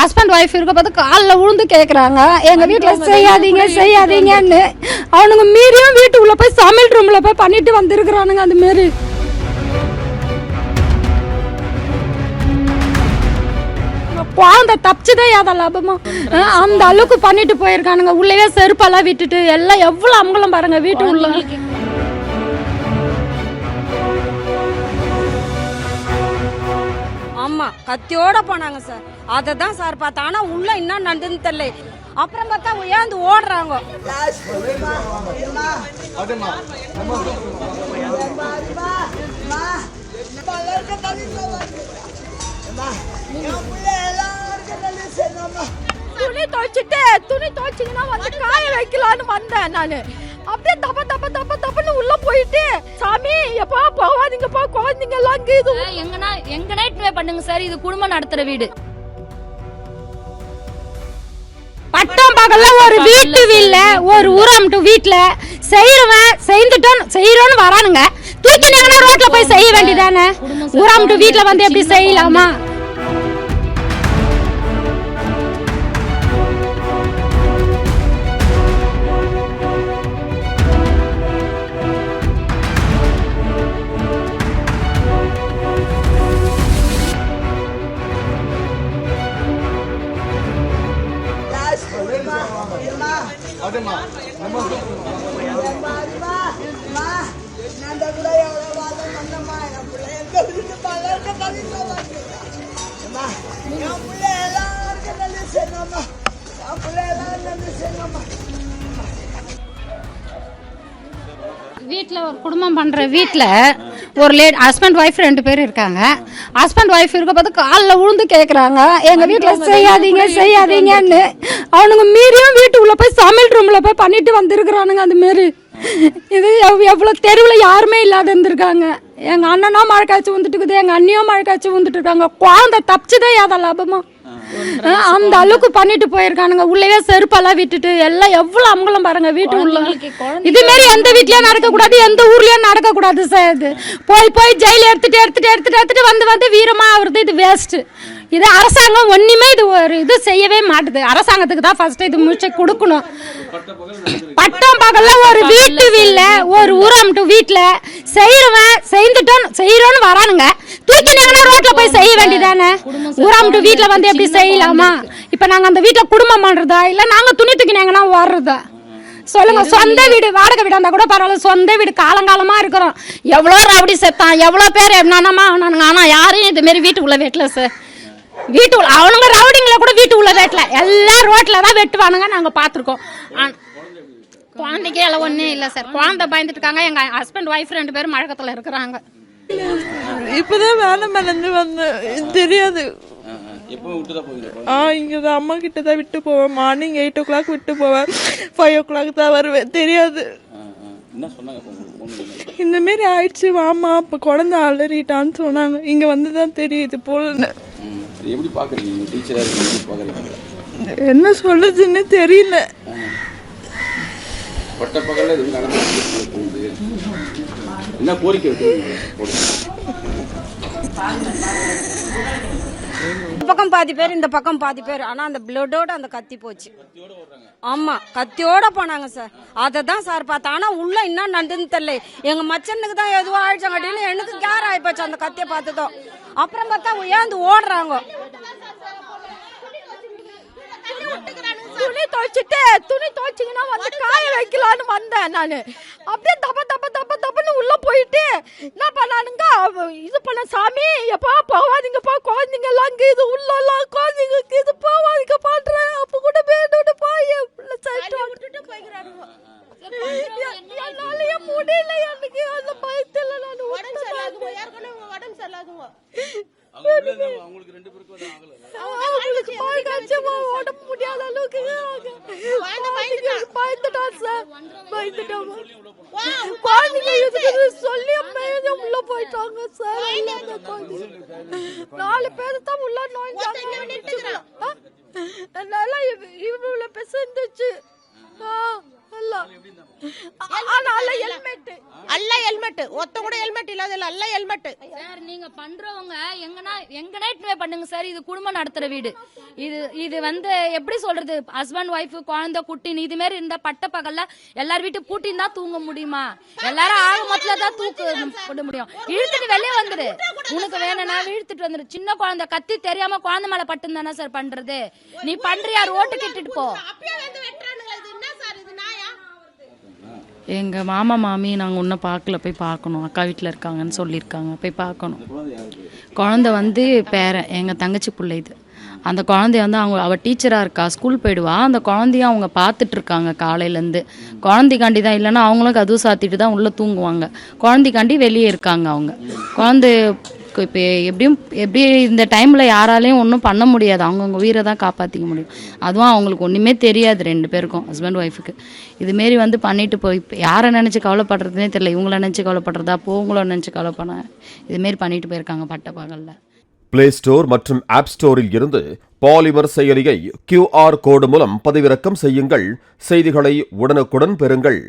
Husband wife இருக்க பார்த்து காலில் விழுந்து கேட்குறாங்க எங்கள் வீட்டில் செய்யாதீங்க செய்யாதீங்கன்னு. அவனுங்க மீறியும் வீட்டுக்குள்ளே போய் சமையல் ரூமில் போய் பண்ணிட்டு வந்திருக்கிறானுங்க அந்த மாரி. குழந்தை தப்பிச்சுதே யாதா லாபமா? அந்த அளவுக்கு பண்ணிட்டு போயிருக்கானுங்க. உள்ளவே செருப்பெல்லாம் விட்டுட்டு எல்லாம் எவ்வளவு அமங்கலம் பாருங்க வீட்டு உள்ள. கத்தியோட போனாங்க சார். அதை தான் சார் பார்த்தா ஆனால் உள்ள என்ன நடந்துன்னு தெரியல. அப்புறம் பார்த்தா ஏந்து ஓடுறாங்க. துணி துவைச்சிட்டு துணி துவைச்சிங்கன்னா வந்து காய வைக்கலான்னு வந்தேன் நான். அப்படியே தப்ப தப்ப தப்ப தப்பன்னு உள்ள போயிட்டு சாமி எப்பா போகாதீங்கப்பா குழந்தைங்க எல்லாம் அங்க இது எங்கன்னா எங்கன்னா இட்டுமே பண்ணுங்க சார் இது குடும்பம் நடத்துற வீடு. பட்டம் பகல்ல ஒரு வீட்டு வீல்ல ஒரு ஊராமட்டு வீட்டுல செய்யறவன் செய்துட்டோம் செய்யறோன்னு வரானுங்க. தூக்கி நீங்கன்னா ரோட்ல போய் செய்ய வேண்டியதானே? ஊராமட்டு வீட்டுல வந்து எப்படி செய்யலாமா? வீட்டில் ஒரு குடும்பம் பண்ணுற வீட்டில் ஒரு லேட் ஹஸ்பண்ட் ஒய்ஃப் ரெண்டு பேர் இருக்காங்க. ஹஸ்பண்ட் ஒய்ஃப் இருக்க பார்த்து காலில் விழுந்து கேட்குறாங்க எங்கள் வீட்டில் செய்யாதீங்க செய்யாதீங்கன்னு. அவனுங்க மீறியும் வீட்டுக்குள்ளே போய் சமையல் ரூமில் போய் பண்ணிட்டு வந்திருக்கிறானுங்க அந்த மாரி. இது எவ் எவ்வளோ தெருவில் யாருமே இல்லாத இருந்திருக்காங்க. எங்கள் அண்ணனும் மழை காய்ச்சி வந்துட்டு இருக்குது எங்கள் அண்ணியும் மழை காய்ச்சி வந்துட்டு இருக்காங்க. குழந்தை தப்பிச்சுதே யாதா லாபமா? அஹ் அந்த அளவுக்கு பண்ணிட்டு போயிருக்கானுங்க. உள்ளவே செருப்பெல்லாம் விட்டுட்டு எல்லாம் எவ்வளவு அமங்கலம் பாருங்க வீட்டு உள்ள. இது மாதிரி எந்த வீட்லயும் நடக்க கூடாது எந்த ஊர்லயும் நடக்க கூடாது சார் இது. போய் போய் ஜெயில எடுத்துட்டு எடுத்துட்டு எடுத்துட்டு எடுத்துட்டு வந்து வந்து வீரமா ஆகுறது இது வேஸ்ட் இது அரசாங்கம் ஒன்றுமே இது ஒரு இது செய்யவே மாட்டுது. அரசாங்கத்துக்கு தான் ஃபஸ்ட்டு இது முடிச்சு கொடுக்கணும். பட்டம் பகலில் ஒரு வீட்டு வீல்ல ஒரு ஊராமட்டு வீட்டில் செய்யறவன் செய்துட்டோம் செய்யறோன்னு வரானுங்க. தூக்கி நீங்கன்னா ரோட்டில் போய் செய்ய வேண்டியதானே? ஊராமட்டு வீட்டில் வந்து எப்படி செய்யலாமா? இப்போ நாங்கள் அந்த வீட்டில் குடும்பம் பண்ணுறதா இல்லை நாங்கள் துணி தூக்கி நாங்கன்னா வர்றதா? சொல்லுங்க சொந்த வீடு வாடகை வீடு இருந்தா கூட பரவாயில்ல சொந்த வீடு காலங்காலமா இருக்கிறோம். எவ்வளோ ரவுடி செத்தான் எவ்வளோ பேர் என்னென்னமா ஆனானுங்க. ஆனால் யாரையும் இதுமாரி வீட்டுக்குள்ளே வெட்டல சார் வீட்டு உள்ள அவனுங்க ரவுடிங்களை கூட வீட்டு உள்ள வெட்டல. எல்லாம் ரோட்ல தான் வெட்டுவானுங்க. நாங்க பாத்துருக்கோம் குழந்தைக்கு எல்லாம் ஒன்றும் இல்லை சார் குழந்தை பயந்துட்டு இருக்காங்க. எங்க ஹஸ்பண்ட் ஒய்ஃப் ரெண்டு பேரும் மழக்கத்துல இருக்கிறாங்க. இப்பதான் வேலை மேலேருந்து வந்தேன் தெரியாது. ஆ இங்கே தான் அம்மா கிட்ட தான் விட்டு போவேன். மார்னிங் எயிட் ஓ கிளாக் விட்டு போவேன். ஃபைவ் ஓ கிளாக் தான் வருவேன். தெரியாது? இந்த மாரி ஆயிடுச்சு. வாமா இப்போ குழந்தை அலறிட்டான்னு சொன்னாங்க. இங்கே வந்து தான் தெரியுது. அது எப்படி பார்க்குறீங்க? நீங்கள் டீச்சராக இருக்கு எப்படி பார்க்குறீங்க? என்ன சொல்றதுன்னு தெரியல. பட்ட பகலில் இது நடந்து போகுது என்ன கோரிக்கை. இந்த பக்கம் பாதி பேர் இந்த பக்கம் பாதி பேர். ஆனா அந்த பிளட்டோட அந்த கத்தி போச்சு. ஆமா கத்தியோட போனாங்க சார். அதை தான் சார் பார்த்தா ஆனா உள்ள என்ன நடந்துன்னு தெரியல. எங்க மச்சனுக்கு தான் எதுவோ ஆயிடுச்சாங்கட்டின்னு எனக்கு கேர் ஆயிப்போச்சு அந்த கத்தியை பார்த்ததும். அப்புறம் பார்த்தா ஏந்து ஓடுறாங்க. துணி துவைச்சிட்டு துணி துவைச்சிங்கன்னா வந்து காய வைக்கலான்னு வந்தேன் நான். அப்படியே தப்ப தப்ப தப்ப போயிட்டு என்ன பண்ணானுங்க இது பண்ண சாமி எப்பா போகாதீங்கப்பா குழந்தைங்க எல்லாம் அங்க இது உள்ள எல்லாம் குழந்தைங்க இது போகாதீங்க பாடுறேன் அப்ப கூட வேணும்னு போய் என்னாலயே முடியல எனக்கு அந்த பயத்துல நான் உடம்பு அவங்க உள்ள இருந்தாங்க, அவங்களுக்கு ரெண்டு பேருக்கும் அவங்களுக்கு காய்ச்சமா உடம்பு முடியாத அளவுக்கு பயந்துட்டான் சார். பயந்துட்டான். குழந்தைங்க இதுக்கு சொல்லி மேலே உள்ள போயிட்டாங்க சார்? அந்த குழந்தைங்க. நாலு பேர் தான் உள்ள ஆ? நல்லா இவ- இவ்வளவு பெருசு அல்ல ஹெல்மெட் ஒத்த கூட ஹெல்மெட் இல்லாத இல்ல அல்ல ஹெல்மெட் சார் நீங்க பண்றவங்க எங்கனா எங்கனா இட்டுவே பண்ணுங்க சார். இது குடும்பம் நடத்துற வீடு. இது இது வந்து எப்படி சொல்றது? ஹஸ்பண்ட் ஒய்ஃப் குழந்தை குட்டின்னு இது மாதிரி இருந்தா எல்லார் வீட்டு பூட்டின்னு தான் தூங்க முடியுமா? எல்லாரும் ஆக மொத்தல தான் முடியும். இழுத்துட்டு வெளியே வந்துரு. உனக்கு வேணும்னா இழுத்துட்டு வந்துரு. சின்ன குழந்தை கத்தி தெரியாம குழந்தை மேல பட்டுன்னு தானே சார் பண்றது? நீ பண்றியா? ரோட்டுக்கு இட்டுட்டு போ. எங்கள் மாமா மாமி நாங்கள் இன்னும் பார்க்கல போய் பார்க்கணும். அக்கா வீட்டில் இருக்காங்கன்னு சொல்லியிருக்காங்க போய் பார்க்கணும். குழந்தை வந்து பேரன் எங்கள் தங்கச்சி பிள்ளை இது. அந்த குழந்தைய வந்து அவங்க அவள் டீச்சராக இருக்கா ஸ்கூல் போயிடுவா. அந்த குழந்தைய அவங்க பார்த்துட்ருக்காங்க காலையிலேருந்து. குழந்தைக்காண்டி தான் இல்லைன்னா அவங்களும் கதவு சாத்திட்டு தான் உள்ளே தூங்குவாங்க. குழந்தைக்காண்டி வெளியே இருக்காங்க அவங்க. குழந்தை இப்போ எப்படியும் எப்படி இந்த டைமில் யாராலையும் ஒன்றும் பண்ண முடியாது. அவங்கவுங்க உயிரை தான் காப்பாற்றிக்க முடியும். அதுவும் அவங்களுக்கு ஒன்றுமே தெரியாது ரெண்டு பேருக்கும் ஹஸ்பண்ட் ஒய்ஃபுக்கு இதுமாரி வந்து பண்ணிட்டு போய் இப்போ யாரை நினச்சி கவலைப்படுறதுனே தெரியல. இவங்கள நினச்சி கவலைப்படுறதா? போவங்கள நினச்சி கவலைப்பட இதுமாரி பண்ணிட்டு போயிருக்காங்க பட்ட பகலில். பிளே ஸ்டோர் மற்றும் ஆப் ஸ்டோரில் இருந்து பாலிமர் செயலியை கியூஆர் கோடு மூலம் பதிவிறக்கம் செய்யுங்கள். செய்திகளை உடனுக்குடன் பெறுங்கள்.